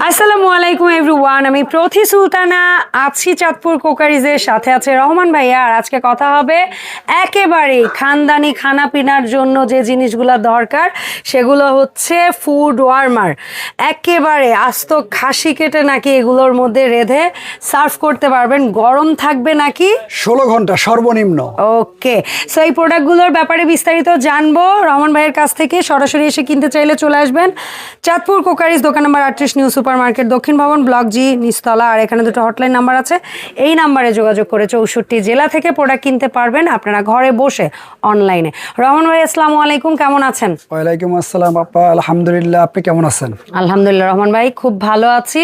আসসালামু আলাইকুম এভরিওয়ান আমি প্রথি সুলতানা আছি চাঁদপুর কোকারিজের সাথে আছে রহমান ভাইয়া। আর আজকে কথা হবে একেবারে খানদানি খানা পিনার জন্য যে জিনিসগুলো দরকার সেগুলো হচ্ছে ফুড ওয়ার্মার একেবারে আস্ত খাসি কেটে নাকি এগুলোর মধ্যে রেঁধে সার্ভ করতে পারবেন। গরম থাকবে নাকি? ষোলো ঘণ্টা সর্বনিম্ন। ওকে। সো এই প্রোডাক্টগুলোর ব্যাপারে বিস্তারিত জানব। রহমান ভাইয়ের কাছ থেকে সরাসরি এসে কিনতে চাইলে চলে আসবেন চাঁদপুর কোকারিজ দোকান নাম্বার আটত্রিশ নিউ সুপার মার্কেট দক্ষিণ ভবন ব্লক জি নিস্তলা আর এখানে দুটো হটলাইন নাম্বার আছে। এই নাম্বারে যোগাযোগ করে চৌষট্টি জেলা থেকে প্রোডাক্ট কিনতে পারবেন আপনারা ঘরে বসে অনলাইনে রহমান ভাই আসসালামু আলাইকুম কেমন আছেন? ওয়ালাইকুম আসসালাম আপা আলহামদুলিল্লাহ আপনি কেমন আছেন? আলহামদুলিল্লাহ রহমান ভাই খুব ভালো আছি।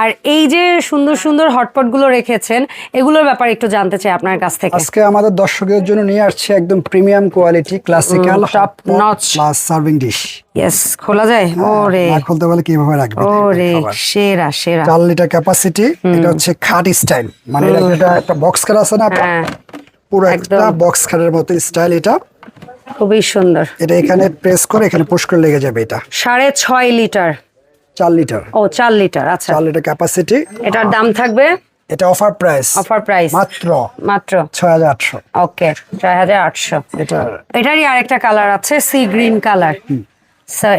আর এই যে সুন্দর সুন্দর হটপটগুলো রেখেছেন এগুলোর ব্যাপারে একটু জানতে চাই আপনার কাছ থেকে। আজকে আমাদের দর্শকদের জন্য নিয়ে আসছে একদম premium quality classical top notch। Plus serving dish yes খোলা যায়? ওরে। না খুলতে বলে কীভাবে রাখবে? ওরে সেরা সেরা। চার লিটার ক্যাপাসিটি এটা হচ্ছে খাট স্টাইল মানে এটা একটা বক্স খাট আছে না হ্যাঁ। পুরো একটা বক্স খাটের মতো স্টাইল এটা। খুবই সুন্দর। এটা এখানে প্রেস করে এখানে পুশ করে লেগে যাবে এটা। সাড়ে ছয় লিটার। চার লিটার। ও চার লিটার আচ্ছা। চার লিটার ক্যাপাসিটি এটার দাম থাকবে? এটা অফার প্রাইস অফার প্রাইস মাত্র মাত্র। ছয় হাজার আটশো। ওকে ছয় হাজার আটশো। এটা। এটারই আরেকটা কালার আছে সি গ্রিন কালার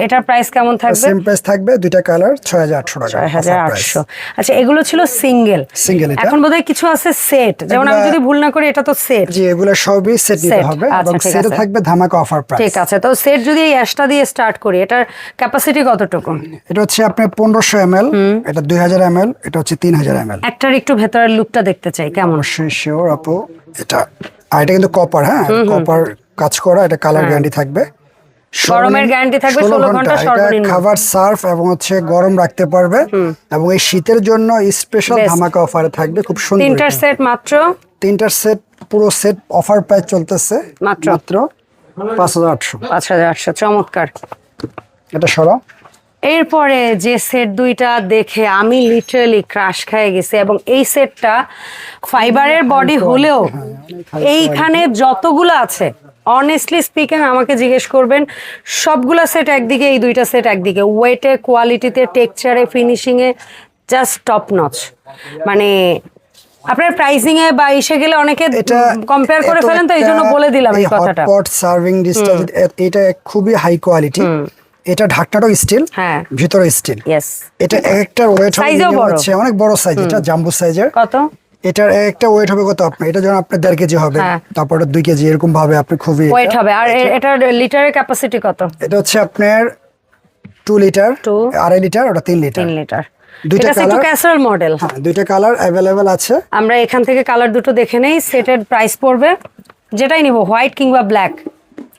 এটার প্রাইস কেমন থাকবে? সেম প্রাইস থাকবে দুইটা কালার ছয় হাজার আটশো টাকা ছয় হাজার আটশো। আচ্ছা এগুলো ছিল সিঙ্গেল সিঙ্গেল এটা। এখন বোধহয় কিছু আছে সেট যেমন আমি যদি ভুল না করি এটা তো সেট জি এগুলো সবই সেট নিতে হবে আচ্ছা, এবং সেটে থাকবে ধামাকা অফার প্রাইস ঠিক আছে তো সেট যদি এই অ্যাশটা দিয়ে স্টার্ট করি এটার ক্যাপাসিটি কতটুকু? এটা হচ্ছে আপনার পনেরোশো এম এল এটা দুই হাজার এম এল এটা হচ্ছে তিন হাজার এম এল একটার একটু ভেতরের লুকটা দেখতে চাই কেমন? অবশ্যই শিওর আপু। এটা আর এটা কিন্তু কপার হ্যাঁ? কপার কাজ করা এটা কালার গ্যারান্টি থাকবে। গরমের guarantee থাকবে 16 ঘণ্টা। সর্বনিম্ন। খাবার সার্ভ এবং হচ্ছে গরম রাখতে পারবে এবং এই শীতের জন্য স্পেশাল ধামাকা অফারে থাকবে। খুব সুন্দর তিনটার সেট মাত্র? তিনটার সেট পুরো সেট অফার প্রাইস চলতেছে। মাত্র? মাত্র পাঁচ হাজার আটশো। পাঁচ হাজার আটশো চমৎকার। এটা সরা এরপরে যে সেট দুইটা দেখে আমি লিটারালি ক্রাশ খেয়ে গেছি এবং এই সেটটা ফাইবারের বডি হলেও এইখানে যতগুলো আছে অনেস্টলি স্পিকিং আমাকে জিজ্ঞেস করবেন সবগুলা সেট একদিকে এই দুইটা সেট একদিকে। ওয়েটে কোয়ালিটিতে টেক্সচারে ফিনিশিংয়ে জাস্ট টপ নচ মানে আপনার প্রাইসিং এ বা এসে গেলে অনেকে কম্পেয়ার করে ফেলেন তো এই জন্য বলে দিলাম এই কথাটা। হটপট সার্ভিং ডিশটা এটা খুবই হাই কোয়ালিটি এটা ঢাকনাটাও স্টিল হ্যাঁ। ভিতরে স্টিল ইয়েস এটা এক একটা ওয়েট। হচ্ছে অনেক বড় সাইজ এটা জাম্বো সাইজের কত? এটার একটা ওয়েট হবে কত আপনার? এটা যেমন আপনার দেড় কেজি হবে হ্যাঁ। তারপরে দুই কেজি এরকম ভাবে আপনি খুবই ওয়েট হবে। আর এটার লিটারের ক্যাপাসিটি কত? এটা হচ্ছে আপনার টু লিটার। আড়াই লিটার ওটা তিন লিটার তিন লিটার দুইটা একটু colour? মডেল হ্যাঁ দুইটা কালার অ্যাভেলেবেল আছে। আমরা এখান থেকে কালার দুটো দেখে নেই সেটের প্রাইস পড়বে। যেটাই নিব হোয়াইট কিংবা ব্ল্যাক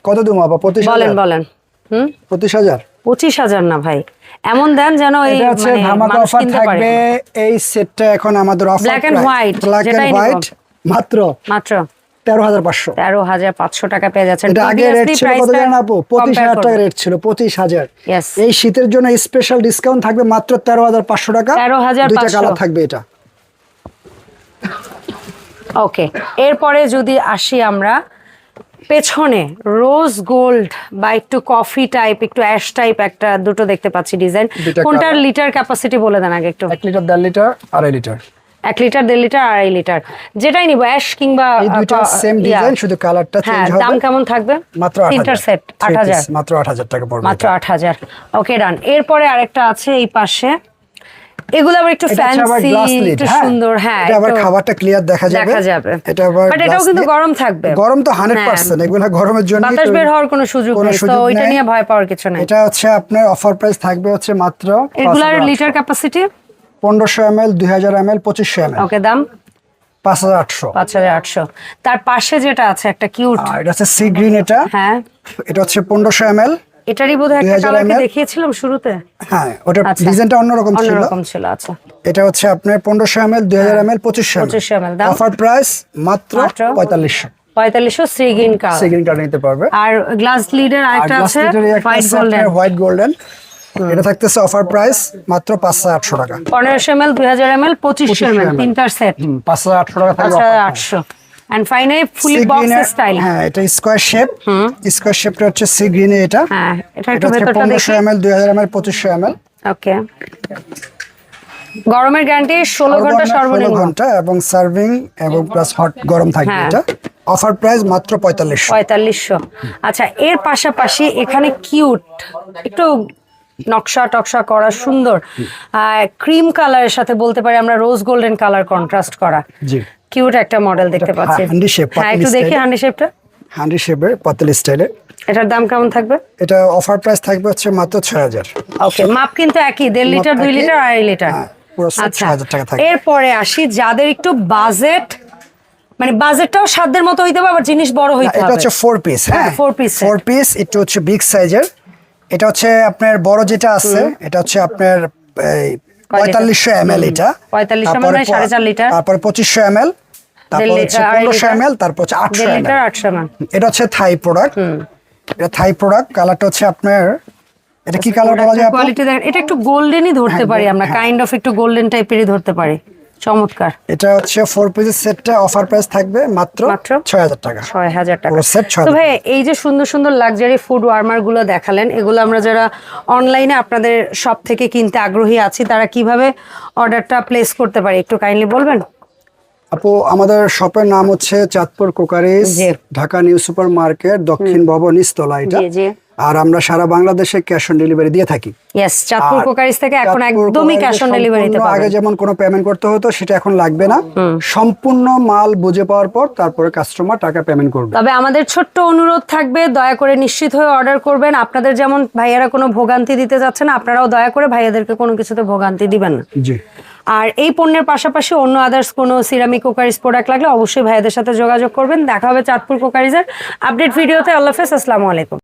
কত দেবো আপা? পঁচিশ বলেন বলেন। হুম? পঁচিশ হাজার? পঁচিশ হাজার না ভাই। এমন দেন যেন এই মানে ধামাকা অফার থাকবে। এই সেটটা এখন আমাদের offer Black and white, black and white মাত্র মাত্র। তেরো হাজার পাঁচশো। তেরো হাজার পাঁচশো টাকা পেয়ে যাচ্ছেন। এটা আগে রেট ছিল কত জানেন আপু? পঁচিশ হাজার টাকা রেট ছিল পঁচিশ হাজার। এই শীতের জন্য স্পেশাল ডিসকাউন্ট থাকবে মাত্র তেরো হাজার পাঁচশো টাকা। 13,500 দুইটা কালার থাকবে এটা। ওকে এরপরে যদি আসি আমরা পেছনে রোজ গোল্ড বা একটু কফি টাইপ একটু অ্যাশ টাইপ একটা দুটো দেখতে পাচ্ছি ডিজাইন কোনটার লিটার ক্যাপাসিটি বলে দেন আগে একটু? এক লিটার দেড় লিটার আড়াই লিটার এক লিটার দেড় লিটার আড়াই লিটার যেটাই নিবো অ্যাশ কিংবা এই দুইটা সেম ডিজাইন শুধু কালারটা হ্যাঁ চেঞ্জ দাম কেমন থাকবে? মাত্র আট তিনটার হাজার। সেট আট Three হাজার। piece, মাত্র আট হাজার টাকা পড়বে মাত্র এটা। আট হাজার। ওকে ডান এরপরে আরেকটা আছে এই পাশে। এগুলো আবার একটু এটা ফ্যান্সি একটু হ্যাঁ। সুন্দর হ্যাঁ এটা আবার খাবারটা ক্লিয়ার দেখা যাবে। দেখা যাবে। এটা আবার বাট এটাও কিন্তু গরম থাকবে। গরম তো হান্ড্রেড হ্যাঁ। পার্সেন্ট এগুলো গরমের জন্য বাতাস বের হওয়ার কোনো সুযোগ নেই তো ওইটা নিয়ে ভয় পাওয়ার কিছু নেই। এটা হচ্ছে আপনার অফার প্রাইস থাকবে হচ্ছে মাত্র এগুলার লিটার ক্যাপাসিটি পনেরোশো এম এল দুই হাজার এম এল পঁচিশশো এম ওকে দাম? পাঁচ হাজার আটশো। পাঁচ হাজার আটশো। তার পাশে যেটা আছে একটা কিউট এটা হচ্ছে সি গ্রিন এটা। হ্যাঁ। এটা হচ্ছে পনেরোশো এম এল এটারই বোধহয় একটা 2000 কালার কি ml? দেখিয়েছিলাম শুরুতে? হ্যাঁ ওটা আচ্ছা। ডিজাইনটা অন্যরকম ছিল। অন্যরকম ছিল আচ্ছা। এটা হচ্ছে আপনার পনেরোশো এম এল দুই হাজার এম এল পঁচিশশো 2500 ml, দাম? অফার প্রাইস মাত্র মাত্র? পঁয়তাল্লিশশো। পঁয়তাল্লিশশো sea green colour. Sea green card নিতে পারবে। আর গ্লাস লিডের আর আরেকটা আছে হোয়াইট গোল্ডেন হোয়াইট গোল্ডেন এটা থাকতেছে অফার প্রাইস মাত্র পাঁচ হাজার আটশো টাকা। পনেরোশো এম এল দুই হাজার এম এল পঁচিশশো এম এল 2500 ml তিনটার সেট পাঁচ হাজার আটশো টাকা থাকবে আটশো। And finally fully box style হ্যাঁ এটা স্কোয়ার শেপ স্কোয়ার শেপটা হচ্ছে সি গ্রিনে এটা। হ্যাঁ এটা একটু ভেতরটা দেখি। এম এল দুই হাজার এম এল পঁচিশশো এম ওকে গরমের গ্যারান্টি ষোলো ঘণ্টা ষোলো সর্বনিম্ন। ঘণ্টা এবং সার্ভিং এবং প্লাস হট গরম থাকবে হ্যাঁ। এটা। অফার প্রাইস মাত্র পঁয়তাল্লিশশো। পঁয়তাল্লিশশো। আচ্ছা এর পাশাপাশি এখানে কিউট একটু নকশা টকশা করা সুন্দর। ক্রিম কালারের সাথে বলতে পারি আমরা রোজ গোল্ডেন কালার কন্ট্রাস্ট করা। কিউট একটা মডেল দেখতে পাচ্ছি। হান্ডি shape, হ্যাঁ একটু দেখি। হান্ডি শেপটা হান্ডি শেপের পাতিল স্টাইলে এটার দাম কেমন থাকবে? এটা অফার প্রাইস থাকবে হচ্ছে মাত্র ছয় হাজার। ওকে মাপ কিন্তু একই দেড় লিটার দুই একই। লিটার আড়াই লিটার। হ্যাঁ, পুরো আচ্ছা 6,000 টাকা থাকবে। এরপরে আসি যাদের একটু বাজেট মানে বাজেটটাও সাধ্যের মতো হইতে হবে আবার জিনিস বড় হইতে হবে। এটা হচ্ছে ফোর পিস হ্যাঁ four piece set। Four piece এটা হচ্ছে বিগ সাইজের এটা হচ্ছে আপনার বড় যেটা আছে এটা হচ্ছে আপনার পঁয়তাল্লিশশো এম এল এটা। 4500 মানে। তারপরে পঁচিশশো এম এল তারপর হচ্ছে পনেরোশো এম তারপর হচ্ছে আটশো এম লিটার আটশো এটা হচ্ছে থাই প্রোডাক্ট এটা থাই প্রোডাক্ট কালারটা হচ্ছে আপনার এটা কি কালার বলা যায় কোয়ালিটি দেখেন এটা একটু গোল্ডেনই ধরতে পারি আমরা কাইন্ড অফ একটু গোল্ডেন টাইপেরই ধরতে পারি। চমৎকার। এটা হচ্ছে ফোর পিসের সেটটা অফার প্রাইস থাকবে মাত্র মাত্র? ছয় হাজার টাকা। ছয় হাজার টাকা। পুরো তো ভাই এই যে সুন্দর সুন্দর লাক্সারি ফুড ওয়ার্মারগুলো দেখালেন এগুলো আমরা যারা অনলাইনে আপনাদের সব থেকে কিনতে আগ্রহী আছি তারা কীভাবে অর্ডারটা প্লেস করতে পারি একটু কাইন্ডলি বলবেন? আপু আমাদের শপের নাম হচ্ছে Chandpur crockeries Dhaka new super market দক্ষিণ ভবন নিস্তলা এটা। আর আমরা সারা বাংলাদেশে ক্যাশ অন ডেলিভারি দিয়ে থাকি। চাঁদপুর কোকারিস থেকে এখন একদমই ক্যাশ অন ডেলিভারিতে সম্পূর্ণ আগে যেমন কোনো পেমেন্ট করতে হতো সেটা এখন লাগবে না। সম্পূর্ণ মাল বুঝে পাওয়ার পর তারপরে কাস্টমার টাকা পেমেন্ট করবে। তবে আমাদের ছোট্ট অনুরোধ থাকবে দয়া করে নিশ্চিত হয়ে অর্ডার করবেন। আপনাদের যেমন ভাইয়ারা কোনো ভোগান্তি দিতে যাচ্ছেন আপনারাও দয়া করে ভাইয়াদেরকে কোনো কিছুতে ভোগান্তি দিবেন না। জি। আর এই পণ্যের পাশাপাশি অন্য আদার্স কোনো সিরামিক কোকারিজ প্রোডাক্ট লাগলে অবশ্যই ভাইয়াদের সাথে যোগাযোগ করবেন। দেখা হবে চাঁদপুর কোকারিজের আপডেট ভিডিওতে আল্লাহ হাফেজ, আসসালামু আলাইকুম।